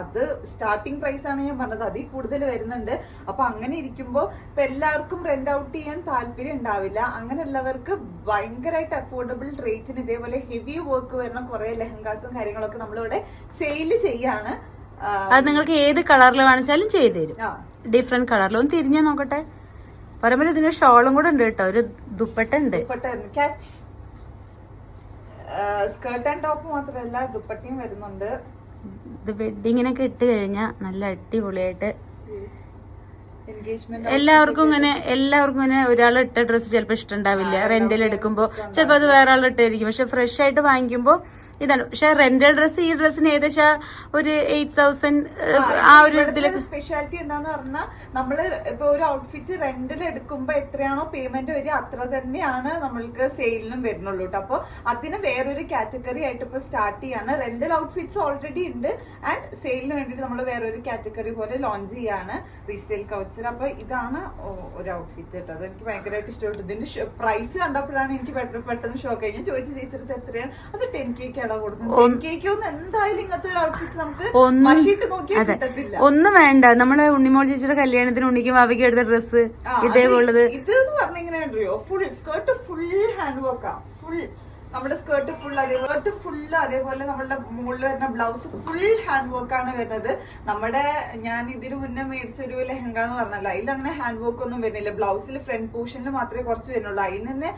അത് സ്റ്റാർട്ടിംഗ് പ്രൈസ് ആണ് ഞാൻ പറഞ്ഞത്. അതിൽ കൂടുതൽ വരുന്നുണ്ട്. അപ്പൊ അങ്ങനെ ഇരിക്കുമ്പോൾ ഇപ്പൊ എല്ലാവർക്കും റെന്റ് ഔട്ട് ചെയ്യാൻ താല്പര്യം ഉണ്ടാവില്ല. അങ്ങനെയുള്ളവർക്ക് ഭയങ്കരമായിട്ട് അഫോർഡബിൾ റേറ്റിന് ഇതേപോലെ ഹെവി വർക്ക് വരുന്ന കുറെ ലെഹങ്കാസും കാര്യങ്ങളൊക്കെ നമ്മളിവിടെ സെയിൽ ചെയ്യാണ്. അത് നിങ്ങൾക്ക് ഏത് കളറിൽ കാണിച്ചാലും ചെയ്തു തരും. ഡിഫറെന്റ് കളറിൽ ഒന്ന് തിരിഞ്ഞാ നോക്കട്ടെ. പറയുമ്പോൾ ഇതിന് ഷോളും കൂടെ ഉണ്ട് കേട്ടോ. ഒരു ദുപ്പട്ട ഉണ്ട്. സ്കേർട്ട് ആൻഡ് ടോപ്പ് മാത്രമല്ല ദുപ്പട്ടയും വരുന്നുണ്ട്. ഇത് വെഡിങ്ങിനൊക്കെ ഇട്ട് കഴിഞ്ഞാൽ നല്ല അടിപൊളിയായിട്ട് എല്ലാവർക്കും ഇങ്ങനെ എല്ലാവർക്കും ഇങ്ങനെ ഒരാൾ ഇട്ട ഡ്രസ്സ് ചിലപ്പോൾ ഇഷ്ടമുണ്ടാവില്ല റെന്റിൽ എടുക്കുമ്പോൾ ചിലപ്പോ അത് വേറെ ആൾ ഇട്ടായിരിക്കും. പക്ഷെ ഫ്രഷ് ആയിട്ട് വാങ്ങിക്കുമ്പോൾ ഇതാണ്. പക്ഷെ റെന്റൽ ഡ്രസ്സ് ഈ ഡ്രസ്സിന് ഏകദേശം ഒരു എയ്റ്റ് തൗസൻഡ് ആ ഒരു ഇതിലൊക്കെ സ്പെഷ്യാലിറ്റി എന്താന്ന് പറഞ്ഞാൽ നമ്മൾ ഇപ്പൊ ഒരു ഔട്ട്ഫിറ്റ് റെന്റിൽ എടുക്കുമ്പോ എത്രയാണോ പേയ്മെന്റ് വരിക അത്ര തന്നെയാണ് നമ്മൾക്ക് സെയിലിനും വരുന്നുള്ളൂ കേട്ടോ അപ്പൊ അതിന് വേറൊരു കാറ്റഗറി ആയിട്ട് ഇപ്പൊ സ്റ്റാർട്ട് ചെയ്യാണ്. റെന്റൽ ഔട്ട്ഫിറ്റ്സ് ഓൾറെഡി ഉണ്ട്. ആൻഡ് സെയിലിന് വേണ്ടിയിട്ട് നമ്മൾ വേറൊരു കാറ്റഗറി പോലെ ലോഞ്ച് ചെയ്യാണ് റീസെയിൽ കൗച്ചർ അപ്പൊ ഇതാണ് ഒരു ഔട്ട്ഫിറ്റ് കേട്ടോ അത് എനിക്ക് ഭയങ്കരമായിട്ട് ഇഷ്ടപ്പെട്ടു. ഇതിന്റെ പ്രൈസ് കണ്ടപ്പോഴാണ് എനിക്ക് പെട്ടെന്ന് ഷോക്ക് ആയി. ഞാൻ ചോദിച്ചു ചേച്ചിടത്ത് എത്രയാണ്? അത് ടെൻ കേക്ക് ഒന്നും ഒന്ന് വേണ്ട. നമ്മളെ ഉണ്ണിമോൾ ചേച്ചിയുടെ കല്യാണത്തിന് ഉണ്ണിക്കും വാവയ്ക്ക് എടുത്ത ഡ്രസ് ഇതേപോലെ ഇത് എന്ന് പറഞ്ഞെങ്ങനെ ഫുൾ സ്കേർട്ട് ഫുൾ ഹാൻഡ് വർക്കാ ഫുൾ നമ്മുടെ സ്കേർട്ട് ഫുൾ അതേപോലെ ഫുൾ അതേപോലെ നമ്മളുടെ മുകളിൽ വരുന്ന ബ്ലൗസ് ഫുൾ ഹാൻഡ് വർക്ക് ആണ് വരുന്നത്. നമ്മുടെ ഞാൻ ഇതിനു മുന്നേ മേടിച്ച ഒരു ലെഹങ്ക എന്ന് പറഞ്ഞല്ലോ അതിൽ അങ്ങനെ ഹാൻഡ് വർക്ക് ഒന്നും വരുന്നില്ല. ബ്ലൗസിൽ ഫ്രണ്ട് പോർഷനിൽ മാത്രമേ കുറച്ച് വരുന്നുള്ളൂ. അതിന് തന്നെ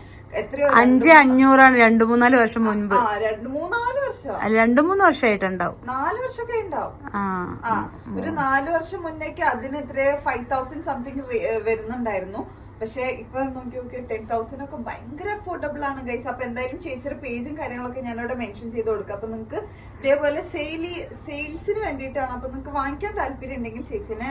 എത്രയോ അഞ്ച് അഞ്ഞൂറാണ് രണ്ടു മൂന്നാൽ വർഷം മുൻപ്. രണ്ട് മൂന്നാൽ വർഷം. രണ്ടു മൂന്ന് വർഷമായിട്ടുണ്ടാവും നാല് വർഷമൊക്കെ ഉണ്ടാവും. ഒരു നാല് വർഷം മുന്നേക്ക് അതിന് എത്ര ഫൈവ് തൗസൻഡ് സംതിങ് വരുന്നുണ്ടായിരുന്നു. പക്ഷെ ഇപ്പൊ നോക്കി നോക്കി ടെൻ തൗസൻഡ് ഒക്കെ ഭയങ്കര അഫോർഡബിൾ ആണ് ഗൈസ് അപ്പൊ എന്തായാലും ചേച്ചിയുടെ പേജും കാര്യങ്ങളൊക്കെ ഞാനിവിടെ മെൻഷൻ ചെയ്ത് കൊടുക്കാം. അപ്പൊ നിങ്ങൾക്ക് ഇതേപോലെ സെയിൽ സെയിൽസിന് വേണ്ടിയിട്ടാണ്. അപ്പൊ നിങ്ങൾക്ക് വാങ്ങിക്കാൻ താല്പര്യം ഉണ്ടെങ്കിൽ ചേച്ചിനെ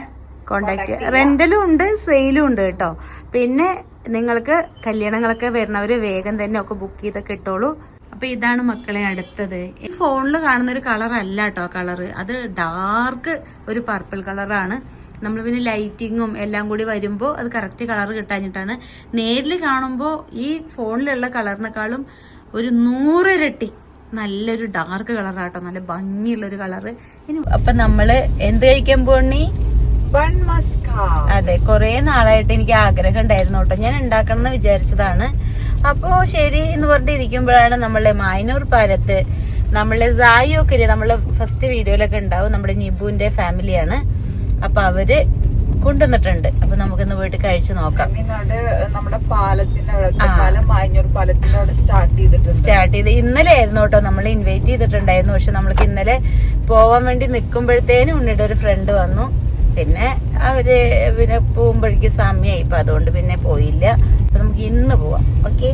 കോണ്ടാക്ട് റെന്റലും ഉണ്ട് സെയിലും ഉണ്ട് കേട്ടോ. പിന്നെ നിങ്ങൾക്ക് കല്യാണങ്ങളൊക്കെ വരുന്നവര് വേഗം തന്നെ ഒക്കെ ബുക്ക് ചെയ്തൊക്കെ ഇട്ടോളൂ. അപ്പൊ ഇതാണ് മക്കളെ അടുത്തത്. ഈ ഫോണിൽ കാണുന്ന ഒരു കളർ അല്ല കേട്ടോ കളർ അത് ഡാർക്ക് ഒരു പർപ്പിൾ കളറാണ് നമ്മൾ പിന്നെ ലൈറ്റിങ്ങും എല്ലാം കൂടി വരുമ്പോൾ അത് കറക്റ്റ് കളർ കിട്ടാഞ്ഞിട്ടാണ്. നേരിൽ കാണുമ്പോൾ ഈ ഫോണിലുള്ള കളറിനേക്കാളും ഒരു നൂറിരട്ടി നല്ലൊരു ഡാർക്ക് കളറാട്ടോ നല്ല ഭംഗിയുള്ളൊരു കളറ് അപ്പൊ നമ്മൾ എന്ത് കഴിക്കാൻ പോണി? അതെ കുറെ നാളായിട്ട് എനിക്ക് ആഗ്രഹം ഉണ്ടായിരുന്നു കേട്ടോ. ഞാൻ ഉണ്ടാക്കണം എന്ന് വിചാരിച്ചതാണ്. അപ്പോ ശരി എന്ന് പറഞ്ഞിട്ട് ഇരിക്കുമ്പോഴാണ് നമ്മളെ മായനൂർ പാലത്ത് നമ്മളെ സായോക്കരി നമ്മളെ ഫസ്റ്റ് വീഡിയോയിലൊക്കെ ഉണ്ടാവും. നമ്മുടെ നിബുവിന്റെ ഫാമിലിയാണ് അപ്പൊ അവർ കൊണ്ടുവന്നിട്ടുണ്ട്. അപ്പൊ നമുക്കിന്ന് പോയിട്ട് കഴിച്ചു നോക്കാം. നമ്മുടെ പാലത്തിന്റെ അവിടെ പാലത്തിന്റെ സ്റ്റാർട്ട് ചെയ്തിട്ടുണ്ട്. സ്റ്റാർട്ട് ചെയ്ത് ഇന്നലെ ആയിരുന്നു കേട്ടോ നമ്മൾ ഇൻവൈറ്റ് ചെയ്തിട്ടുണ്ടായിരുന്നു. പക്ഷെ നമ്മൾക്ക് ഇന്നലെ പോവാൻ വേണ്ടി നിൽക്കുമ്പോഴത്തേനും ഉണ്ണിയുടെ ഒരു ഫ്രണ്ട് വന്നു. പിന്നെ അവർ പിന്നെ പോകുമ്പോഴേക്ക് സമയമായി ഇപ്പൊ അതുകൊണ്ട് പിന്നെ പോയില്ല. അപ്പൊ നമുക്ക് ഇന്ന് പോവാം. ഓക്കെ?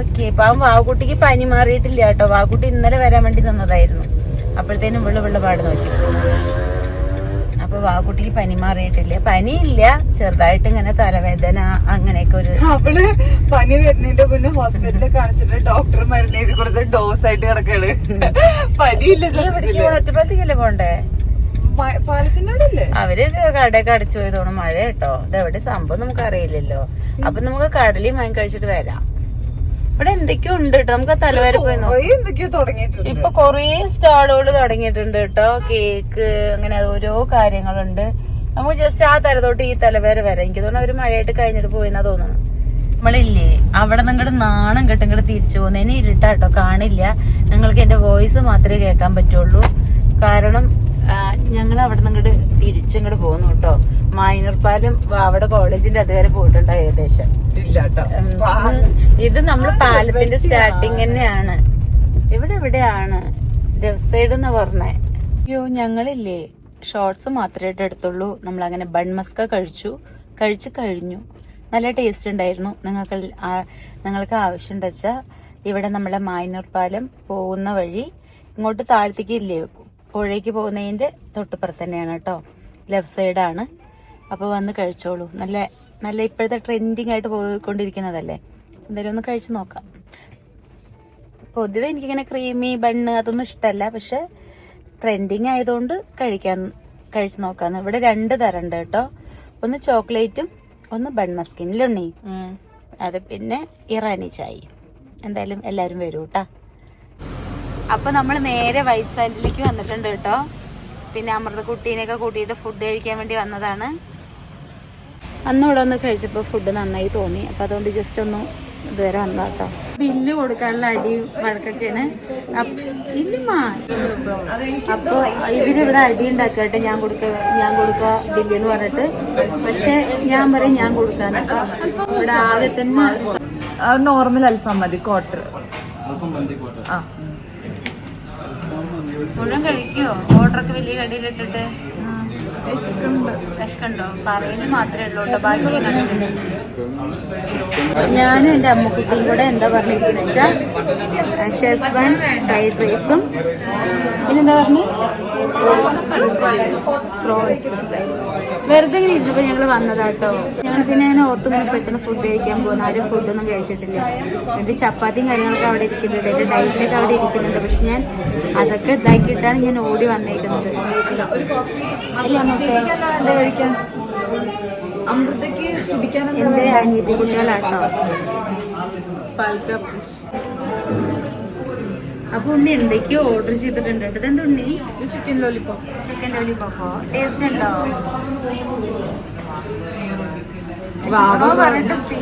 ഓക്കെ അവൻ വാവുകുട്ടിക്ക് പനി മാറിയിട്ടില്ല കേട്ടോ. വാവുകുട്ടി ഇന്നലെ വരാൻ വേണ്ടി നിന്നതായിരുന്നു. അപ്പോഴത്തേനും വെള്ള വെള്ളപാട് നോക്കി. അപ്പൊ വാവുകുട്ടിക്ക് പനി മാറിയിട്ടില്ല? പനിയില്ല. ചെറുതായിട്ട് ഇങ്ങനെ തലവേദന അങ്ങനെയൊക്കെ ഒരു അവൾ പനി വരുന്നതിന്റെ മുന്നേ ഹോസ്പിറ്റലിൽ കാണിച്ചിട്ട് ഡോക്ടർ മരുന്ന് എഴുതി കൊടുത്ത ഡോസ് ആയിട്ട് കിടക്കാണ് പനിയില്ല ഒറ്റപ്പാലത്തേക്കല്ലേ പോണ്ടേ? അവർ കടയൊക്കെ അടച്ചു പോയതോണ് മഴ കേട്ടോ. ഇതെവിടെ സംഭവം നമുക്ക് അറിയില്ലല്ലോ അപ്പൊ നമുക്ക് കടലിൽ മൈൻ കഴിച്ചിട്ട് വരാം. ഇവിടെ എന്തൊക്കെയോ ഉണ്ട് കേട്ടോ നമുക്ക് തലവരെ പോയി നോക്കാം. ഇപ്പൊ കൊറേ സ്റ്റാളുകൾ തുടങ്ങിയിട്ടുണ്ട് കേട്ടോ കേക്ക് അങ്ങനെ ഓരോ കാര്യങ്ങളുണ്ട്. നമുക്ക് ജസ്റ്റ് ആ തലതോട്ട് ഈ തലവേര വരാം. എനിക്ക് തോന്നുന്നു അവർ മഴയായിട്ട് കഴിഞ്ഞിട്ട് പോയിന്നാ തോന്നുന്നു. നമ്മളില്ലേ അവിടെ നിങ്ങളുടെ നാണം കെട്ടും ഇങ്ങോട്ട് തിരിച്ചു പോകുന്നതിന് ഇരുട്ടാട്ടോ കാണില്ല. നിങ്ങൾക്ക് എന്റെ വോയിസ് മാത്രമേ കേൾക്കാൻ പറ്റുള്ളൂ. കാരണം ഞങ്ങൾ അവിടെ നിങ്ങോട്ട് തിരിച്ചിങ്ങോട്ട് പോകുന്നു കേട്ടോ മൈനർ പാലം അവിടെ കോളേജിന്റെ അതുവരെ പോയിട്ടുണ്ട് ഏകദേശം? ഇത് നമ്മൾ പാലത്തിന്റെ സ്റ്റാർട്ടിങ് തന്നെയാണ്. ഇവിടെ എവിടെയാണ്? ലെഫ്റ്റ് സൈഡ് എന്ന് പറഞ്ഞേ. അയ്യോ ഞങ്ങളില്ലേ. ഷോർട്സ് മാത്രമേ എടുത്തുള്ളൂ. നമ്മൾ അങ്ങനെ ബൺമസ്ക കഴിച്ചു. കഴിച്ചു കഴിഞ്ഞു. നല്ല ടേസ്റ്റ് ഉണ്ടായിരുന്നു. നിങ്ങൾക്ക് നിങ്ങൾക്ക് ആവശ്യം വെച്ചാൽ ഇവിടെ നമ്മളെ മായനൂർ പാലം പോകുന്ന വഴി ഇങ്ങോട്ട് താഴത്തേക്ക് ഇല്ലേ? പുഴയ്ക്ക് പോകുന്നതിന്റെ തൊട്ടുപ്പുറത്ത് തന്നെയാണ് കേട്ടോ. ലെഫ്റ്റ് സൈഡാണ് അപ്പോൾ വന്ന് കഴിച്ചോളൂ. നല്ല നല്ല ഇപ്പോഴത്തെ ട്രെൻഡിങ് ആയിട്ട് പോയിക്കൊണ്ടിരിക്കുന്നതല്ലേ? എന്തായാലും ഒന്ന് കഴിച്ച് നോക്കാം. പൊതുവെ എനിക്കിങ്ങനെ ക്രീമി ബണ്ണ് അതൊന്നും ഇഷ്ടമല്ല പക്ഷെ ട്രെൻഡിങ് ആയതുകൊണ്ട് കഴിക്കാൻ കഴിച്ചു നോക്കാന്ന്. ഇവിടെ രണ്ട് തരണ്ട് ഉണ്ട് കേട്ടോ. ഒന്ന് ചോക്ലേറ്റും ഒന്ന് ബൺമസ്കിനിലുണ്ണി അത് പിന്നെ ഇറാനി ചായ എന്തായാലും എല്ലാരും വരൂ കേട്ടാ. അപ്പൊ നമ്മൾ നേരെ വൈറ്റ് സാൻഡിലേക്ക് വന്നിട്ടുണ്ട് കേട്ടോ. പിന്നെ അമൃത കുട്ടീനെയൊക്കെ കൂട്ടിയിട്ട് ഫുഡ് കഴിക്കാൻ വേണ്ടി വന്നതാണ്. അന്ന് ഇവിടെ ഒന്ന് കഴിച്ചപ്പോൾ ഫുഡ് നന്നായി തോന്നി. അപ്പൊ അതുകൊണ്ട് ജസ്റ്റ് ഒന്ന് ഇതുവരെ വന്നതാ കേട്ടോ. ബില്ല് കൊടുക്കാനുള്ള അടി വഴക്കൊക്കെയാണ്. അപ്പൊ ഇവരിവിടെ അടി ഉണ്ടാക്കട്ടെ ഞാൻ കൊടുക്ക ഞാൻ കൊടുക്ക ബില്ല് എന്ന് പറഞ്ഞിട്ട്. പക്ഷെ ഞാൻ പറയും ഞാൻ കൊടുക്കാനൊക്കെ ഇവിടെ ആകെ തന്നെ നോർമൽ അൽഫാം മതി ക്വാർട്ടർ ആ. മുഴുവൻ കഴിക്കുവോ? ഓർഡറൊക്കെ വലിയ കടിയിലിട്ടിട്ട് കഷ്കണ്ടോ മാത്രമേ ഉള്ളൂ ബാക്കി ഞാനും എന്റെ അമ്മക്കുട്ടിയും കൂടെ എന്താ പറഞ്ഞിരിക്കുന്നത് വെച്ചാൽ ഷെസ്വാൻ ഫ്രൈഡ് റൈസും പിന്നെന്താ പറഞ്ഞു? വെറുതെ ഇങ്ങനെ ഇരുന്നപ്പോൾ ഞങ്ങൾ വന്നതാട്ടോ ഞങ്ങൾ പിന്നെ ഞാൻ ഓർത്ത് ഇങ്ങനെ പെട്ടെന്ന് ഫുഡ് കഴിക്കാൻ പോകുന്നു. ആരും ഫുഡൊന്നും കഴിച്ചിട്ടില്ല. എന്റെ ചപ്പാത്തിയും കാര്യങ്ങളൊക്കെ അവിടെ ഇരിക്കുന്നുണ്ട്. എന്റെ ഡയറ്റൊക്കെ അവിടെ ഇരിക്കുന്നുണ്ട്. പക്ഷെ ഞാൻ അതൊക്കെ ഇതാക്കിയിട്ടാണ് ഞാൻ ഓടി വന്നേക്കുന്നത്. അല്ല അമൃതയ്ക്ക് കുടിക്കാൻ എന്റെ അനിയത്തി കുട്ടികളാട്ടോ അപ്പൊ ഉണ്ണി എന്തൊക്കെയോ ഓർഡർ ചെയ്തിട്ടുണ്ട്. കേട്ടോ എന്താ ഉണ്ണി? ചിക്കൻ ലോലിപോപ്പ് ചിക്കൻ ലോലിപോപ്പോ ടേസ്റ്റ് ഉണ്ടോ? പറഞ്ഞിട്ട് വന്നേ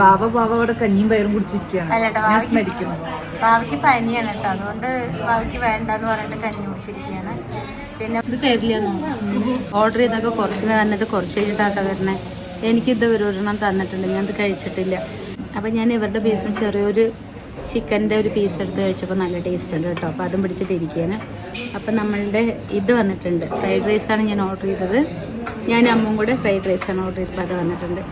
ബാബ ബാബ അവിടെ കഞ്ഞിയും പയറും കുടിച്ചിരിക്കുകയാണ്. ഞാൻ സ്മരിക്കുന്നു ബാബയ്ക്ക് പനിയാണ് കേട്ടോ. അതുകൊണ്ട് വേണ്ട വേണ്ടെന്ന് പറഞ്ഞിട്ട് കഞ്ഞി കുടിച്ചിരിക്കുകയാണ്. പിന്നെ ഇത് തരില്ലെന്നോ? ഓർഡർ ചെയ്തൊക്കെ കുറച്ച് വന്നിട്ട് കുറച്ച് കഴിഞ്ഞിട്ടാട്ടോ വരണേ എനിക്കിത് ഒരു ഒരെണ്ണം തന്നിട്ടുണ്ട് ഞാൻ ഇത് കഴിച്ചിട്ടില്ല. അപ്പം ഞാൻ ഇവരുടെ പീസിന് ചെറിയൊരു ചിക്കന്റെ ഒരു പീസ് എടുത്ത് കഴിച്ചപ്പോൾ നല്ല ടേസ്റ്റ് ഉണ്ട് കേട്ടോ. അപ്പോൾ അതും പിടിച്ചിട്ടിരിക്കുകയാണ്. അപ്പം നമ്മളുടെ ഇത് വന്നിട്ടുണ്ട്. ഫ്രൈഡ് റൈസാണ് ഞാൻ ഓർഡർ ചെയ്തത്. ഞാൻ അമ്മും കൂടെ ഫ്രൈഡ് റൈസ് ആണ് ഓർഡർ ചെയ്തപ്പോൾ അത് വന്നിട്ടുണ്ട്.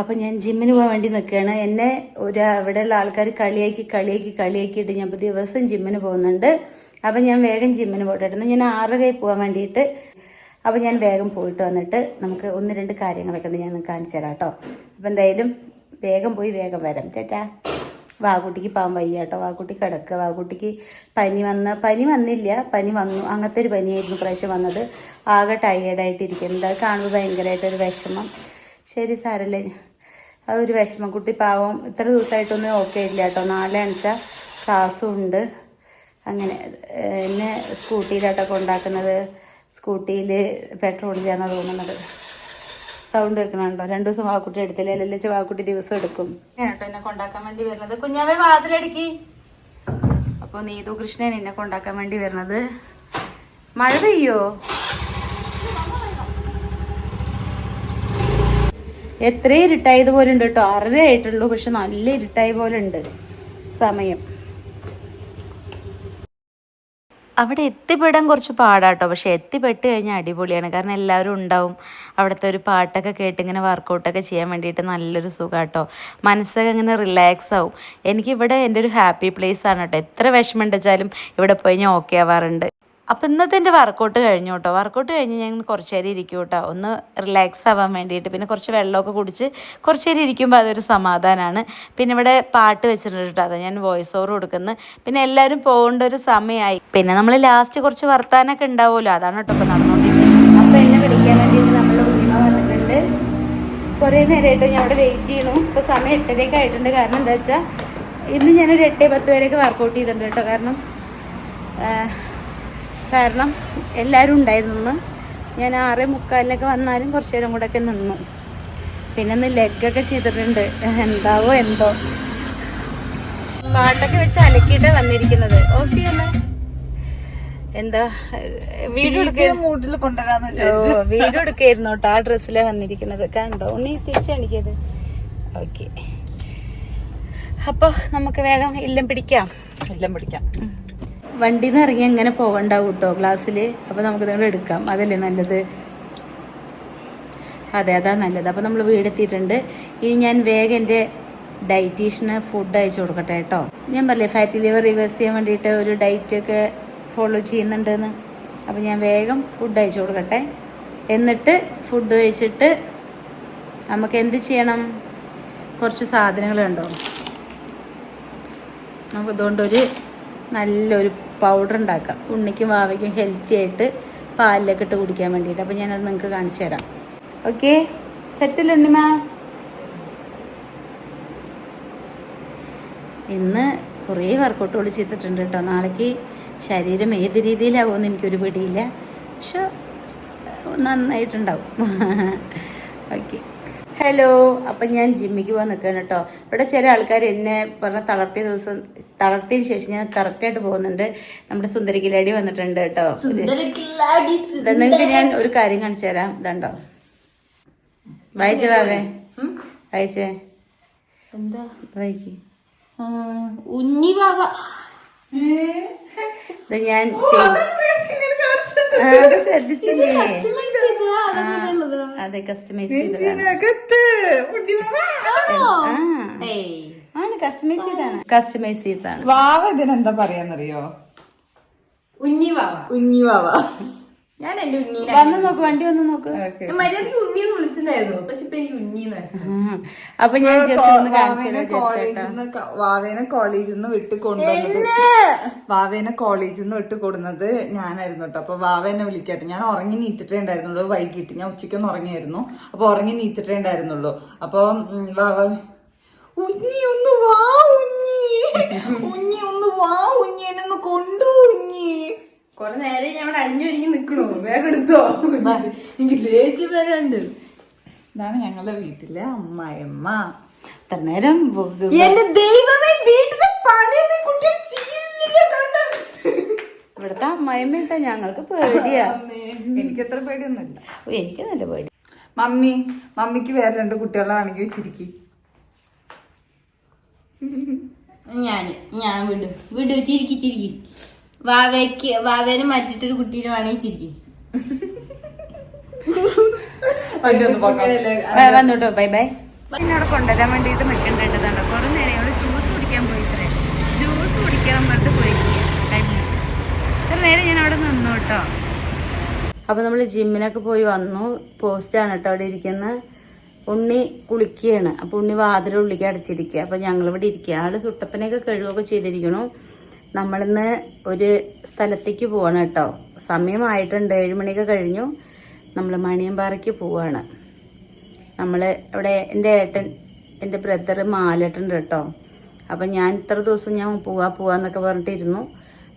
അപ്പൊ ഞാൻ ജിമ്മിന് പോകാൻ വേണ്ടി നിൽക്കുകയാണ്. എന്നെ ഒരു അവിടെയുള്ള ആൾക്കാർ കളിയാക്കി കളിയാക്കി കളിയാക്കിയിട്ട് ഞാൻ ഇപ്പൊ ദിവസം ജിമ്മിന് പോകുന്നുണ്ട്. അപ്പൊ ഞാൻ വേഗം ജിമ്മിന് പോയിട്ട് ഞാൻ ഞാൻ ആറരയിൽ പോകാൻ വേണ്ടിയിട്ട് അപ്പൊ ഞാൻ വേഗം പോയിട്ട് വന്നിട്ട് നമുക്ക് ഒന്ന് രണ്ട് കാര്യങ്ങളൊക്കെ ഉണ്ട് ഞാൻ കാണിച്ചു തരാം കേട്ടോ. അപ്പൊ എന്തായാലും വേഗം പോയി വേഗം വരാം. ചേട്ടാ വാകുട്ടിക്ക് പാവം വയ്യ കേട്ടോ വാഗുട്ടി കിടക്കുക. വാഗുട്ടിക്ക് പനി വന്ന പനി വന്നില്ല. പനി വന്നു. അങ്ങനത്തെ ഒരു പനിയായിരുന്നു പ്രാവശ്യം വന്നത്. ആകെ ടയേർഡായിട്ടിരിക്കുന്നത് അത് കാണുമ്പോൾ ഭയങ്കരമായിട്ടൊരു വിഷമം. ശരി സാരല്ലേ. അതൊരു വിഷമം. കുട്ടി പാവം. ഇത്ര ദിവസമായിട്ടൊന്നും ഓക്കെ ഇല്ല കേട്ടോ. നാളെ അണിച്ചാൽ ക്ലാസ്സും ഉണ്ട്. അങ്ങനെ എന്നെ സ്കൂട്ടിയിലാട്ടോ കൊണ്ടാക്കുന്നത്. സ്കൂട്ടിയിൽ പെട്രോൾ ഇല്ലാന്നാണ് തോന്നുന്നത്. സൗണ്ട് വെക്കണുണ്ടോ രണ്ടു ദിവസം വാക്കുട്ടി എടുത്തില്ലേ? അല്ലെങ്കിൽ വാക്കുട്ടി ദിവസം എടുക്കും. എന്നെ കൊണ്ടാക്കാൻ വേണ്ടി വരുന്നത്. കുഞ്ഞാവേ വാതിലടുക്കി അപ്പൊ നീതു കൃഷ്ണൻ എന്നെ കൊണ്ടാക്കാൻ വേണ്ടി വരുന്നത്. മഴ പെയ്യോ? എത്ര ഇരുട്ടായത് പോലെ ഉണ്ട് കേട്ടോ. അറിയായിട്ടുള്ളൂ പക്ഷെ നല്ല ഇരുട്ടായ പോലെ ഉണ്ട്. സമയം. അവിടെ എത്തിപ്പെടാൻ കുറച്ച് പാടാട്ടോ. പക്ഷെ എത്തിപ്പെട്ട് കഴിഞ്ഞാൽ അടിപൊളിയാണ്. കാരണം എല്ലാവരും ഉണ്ടാവും. അവിടുത്തെ ഒരു പാട്ടൊക്കെ കേട്ട് ഇങ്ങനെ വർക്കൗട്ടൊക്കെ ചെയ്യാൻ വേണ്ടിയിട്ട് നല്ലൊരു സുഖാട്ടോ. മനസ്സൊക്കെ ഇങ്ങനെ റിലാക്സ് ആവും. എനിക്കിവിടെ എന്റെ ഒരു ഹാപ്പി പ്ലേസ് ആണ് കേട്ടോ എത്ര വിഷമം ഉണ്ടെച്ചാലും ഇവിടെ പോയി ഞാൻ ഓക്കെ ആവാറുണ്ട്. അപ്പം ഇന്നത്തെ എന്റെ വർക്കൗട്ട് കഴിഞ്ഞു കേട്ടോ വർക്കൗട്ട് കഴിഞ്ഞ് ഞാൻ കുറച്ച് നേരം ഇരിക്കും കേട്ടോ ഒന്ന് റിലാക്സ് ആവാൻ വേണ്ടിയിട്ട്. പിന്നെ കുറച്ച് വെള്ളമൊക്കെ കുടിച്ച് കുറച്ച് നേരം ഇരിക്കുമ്പോൾ അതൊരു സമാധാനമാണ് പിന്നെ ഇവിടെ പാട്ട് വെച്ചിട്ടുണ്ട് കേട്ടോ അതാ ഞാൻ വോയിസ് ഓവർ കൊടുക്കുന്നത് പിന്നെ എല്ലാവരും പോകേണ്ട ഒരു സമയമായി പിന്നെ നമ്മൾ ലാസ്റ്റ് കുറച്ച് വർത്താനൊക്കെ ഉണ്ടാവുമല്ലോ. അതാണ് കേട്ടോ ഇപ്പോൾ നടന്നുകൊണ്ടിരിക്കുന്നത് അപ്പോൾ എന്നെ വിളിക്കാൻ വേണ്ടിയിട്ട് നമ്മൾ ഉണ്ണ വന്നിട്ടുണ്ട്. കുറേ നേരമായിട്ട് ഞാൻ അവിടെ വെയിറ്റ് ചെയ്യണു. ഇപ്പോൾ സമയം എട്ടരയൊക്കെ ആയിട്ടുണ്ട്. കാരണം എന്താ വെച്ചാൽ ഇന്ന് ഞാനൊരു എട്ടേ പത്ത് വരെയൊക്കെ വർക്കൗട്ട് ചെയ്തിട്ടുണ്ട് കേട്ടോ കാരണം കാരണം എല്ലാവരും ഉണ്ടായിരുന്നു ഒന്ന് ഞാൻ ആറേ മുക്കാലിനൊക്കെ വന്നാലും കുറച്ച് നേരം കൂടെ ഒക്കെ നിന്നു. പിന്നെ ഒന്ന് ലെഗൊക്കെ ചെയ്തിട്ടുണ്ട്. എന്താവോ എന്തോ. പാട്ടൊക്കെ വെച്ച് അലക്കിയിട്ട് വന്നിരിക്കുന്നത്. ഓഫ് ചെയ്യുന്ന എന്താ വീഡിയോ കൊണ്ടുവരാന്ന് വീഡിയോ എടുക്കായിരുന്നു കേട്ടോ ആ ഡ്രസ്സിലാണ് വന്നിരിക്കുന്നത്. കണ്ടോ ഉണ്ണി തിരിച്ചണിക്കത് ഓക്കെ. അപ്പൊ നമുക്ക് വേഗം എല്ലാം പിടിക്കാം. എല്ലാം പിടിക്കാം. വണ്ടിയിൽ നിന്ന് ഇറങ്ങി എങ്ങനെ പോകണ്ടാവും കേട്ടോ ഗ്ലാസ്സിൽ അപ്പൊ നമുക്ക് നിങ്ങൾ എടുക്കാം. അതല്ലേ നല്ലത്? അതെ അതാ നല്ലത്. അപ്പൊ നമ്മൾ വീടെത്തിയിട്ടുണ്ട്. ഇനി ഞാൻ വേഗം എന്റെ ഡയറ്റീഷ്യന് ഫുഡ് അയച്ചു കൊടുക്കട്ടെ കേട്ടോ ഞാൻ പറയലേ ഫാറ്റി ലിവർ റിവേഴ്സ് ചെയ്യാൻ വേണ്ടിയിട്ട് ഒരു ഡയറ്റ് ഒക്കെ ഫോളോ ചെയ്യുന്നുണ്ടെന്ന്. അപ്പോൾ ഞാൻ വേഗം ഫുഡ് അയച്ചു കൊടുക്കട്ടെ. എന്നിട്ട് ഫുഡ് കഴിച്ചിട്ട് നമുക്ക് എന്ത് ചെയ്യണം? കുറച്ച് സാധനങ്ങളുണ്ടോ? നമുക്ക് ഇതുകൊണ്ടൊരു നല്ലൊരു പൗഡർ ഉണ്ടാക്കാം. ഉണ്ണിക്കും വാവയ്ക്കും ഹെൽത്തി ആയിട്ട് പാലിലൊക്കെ ഇട്ട് കുടിക്കാൻ വേണ്ടിയിട്ട്. അപ്പോൾ ഞാനത് നിങ്ങൾക്ക് കാണിച്ചു തരാം. ഓക്കെ സെറ്റല്ലേ ഉണ്ണിമ? ഇന്ന് കുറേ വർക്കൗട്ടുകൾ ചെയ്തിട്ടുണ്ട് കേട്ടോ. നാളേക്ക് ശരീരം ഏത് രീതിയിലാവുമെന്ന് എനിക്കൊരു പിടിയില്ല. പക്ഷെ നന്നായിട്ടുണ്ടാവും. [laughs] ഓക്കെ ഹലോ അപ്പം ഞാൻ ജിമ്മിക്ക് പോകാൻ നിൽക്കുകയാണ് കേട്ടോ. ഇവിടെ ചില ആൾക്കാർ എന്നെ പറഞ്ഞ തളർത്തിയ ദിവസം തളർത്തിയതിന് ശേഷം ഞാൻ കറക്റ്റായിട്ട് പോകുന്നുണ്ട്. നമ്മുടെ സുന്ദരിക്കിലാടി വന്നിട്ടുണ്ട് കേട്ടോ. നിങ്ങൾക്ക് ഞാൻ ഒരു കാര്യം കാണിച്ചു തരാം. ഇതുണ്ടോ വായിച്ചേ ബാബേ. വായിച്ചേ. എന്താ? വായിക്കേ. ഉണ്ണി ബാബ. ഇത് ഞാൻ അത് ശ്രദ്ധിച്ചില്ലേ? ആ, അതെ കസ്റ്റമൈസ് ആണ്? കസ്റ്റമൈസ് ചെയ്താണ് കസ്റ്റമൈസ് ചെയ്തതാണ്. വാവ ഇതിനെന്താ പറയാന്നറിയോ? ഉണ്ണി ബാബ കുഞ്ഞി വാവ. ഞാൻ എന്റെ ഉണ്ണീനെ വന്ന് നോക്ക് വണ്ടി വന്ന് നോക്ക്. മര്യാദയ്ക്ക് ഉണ്ണീന്ന് വിളിച്ചിട്ടുണ്ടായിരുന്നു. പക്ഷെ ഇപ്പൊ എനിക്ക് ഉണ്ണീന്ന് അപ്പൊ ഞാൻ ജസ്റ്റ് ഒന്ന് കാണിച്ചു വാവേനെ കോളേജിൽ നിന്ന് വാവേനെ കോളേജിൽ നിന്ന് വിട്ട് കൊണ്ടുവന്നത് വാവേനെ കോളേജിൽ നിന്ന് വിട്ട് കൊടുന്നത് ഞാനായിരുന്നു കേട്ടോ. അപ്പൊ വാവേനെ വിളിക്കട്ടെ. ഞാൻ ഉറങ്ങി നീറ്റിട്ടേ ഉണ്ടായിരുന്നുള്ളൂ വൈകിട്ട്. ഞാൻ ഉച്ചയ്ക്കൊന്ന് ഉറങ്ങിയായിരുന്നു. അപ്പൊ ഉറങ്ങി നീറ്റിട്ടേ ഉണ്ടായിരുന്നുള്ളൂ. അപ്പൊ വാവ ഉണ്ണി ഒന്ന് വാ ഉണ്ണി. [laughs] ഉണ്ണി ഒന്ന് വാ ഉണ്ണി. എന്നെ ഒന്ന് കൊണ്ടു ഉഞ്ഞി കൊറേ നേരെ ഞാൻ അവിടെ അഴിഞ്ഞു ഒരുങ്ങി നിക്കണു. വേഗം എടുത്തോ. എനിക്ക് ദേഷ്യം വരണ്ട്. ഇതാണ് ഞങ്ങളുടെ വീട്ടിലെ അമ്മായിമ്മ അത്ര നേരം എന്റെ ദൈവമേ വീട്ടിലെ പണി കുട്ടികൾ ഇവിടുത്തെ അമ്മായിമ്മ ഇട്ട ഞങ്ങൾക്ക് പേടിയാ. എനിക്ക് എത്ര പേടിയൊന്നുമില്ല. എനിക്ക് നല്ല പേടി. മമ്മി മമ്മിക്ക് വേറെ രണ്ട് കുട്ടികളെ വേണമെങ്കിൽ വെച്ചിരിക്കും. ഞാൻ ഞാൻ വിടും വിട് ചിരിക്കി ചിരിക്കി വാവയ്ക്ക് വാവേനെ മാറ്റിട്ടൊരു കുട്ടീനെ വേണമെങ്കിൽ ചിരിക്കും. വന്നോട്ടോ. Bye bye. എന്നോട് കൊണ്ടുവരാൻ വേണ്ടിയിട്ട് നിൽക്കണ്ടതാണ് കുറെ നേരം ഇവിടെ ജ്യൂസ് കുടിക്കാൻ പോയിത്രേ. ജ്യൂസ് കുടിക്കാൻ പറഞ്ഞിട്ട് പോയി ഇത്ര നേരം ഞാൻ അവിടെ നിന്നു കേട്ടോ. അപ്പോൾ നമ്മൾ ജിമ്മിനൊക്കെ പോയി വന്നു. പോസ്റ്റാണ് കേട്ടോ അവിടെ ഇരിക്കുന്ന. ഉണ്ണി കുളിക്കുകയാണ്. അപ്പോൾ ഉണ്ണി വാതിലുള്ളിലേക്ക് ഉള്ളിക്ക് അടച്ചിരിക്കുക. അപ്പോൾ ഞങ്ങളിവിടെ ഇരിക്കുക. ആൾ സുട്ടപ്പനെയൊക്കെ കഴുകുകയൊക്കെ ചെയ്തിരിക്കണു. നമ്മളിന്ന് ഒരു സ്ഥലത്തേക്ക് പോവാണ് കേട്ടോ. സമയമായിട്ടുണ്ട്. ഏഴ് മണിയൊക്കെ കഴിഞ്ഞു. നമ്മൾ മണിയമ്പാറയ്ക്ക് പോവാണ്. നമ്മൾ ഇവിടെ എന്റെ ഏട്ടൻ എന്റെ ബ്രദർ മാലേട്ടുണ്ട് കേട്ടോ. അപ്പം ഞാൻ ഇത്ര ദിവസം ഞാൻ പോവാ പോവാന്നൊക്കെ പറഞ്ഞിട്ടിരുന്നു.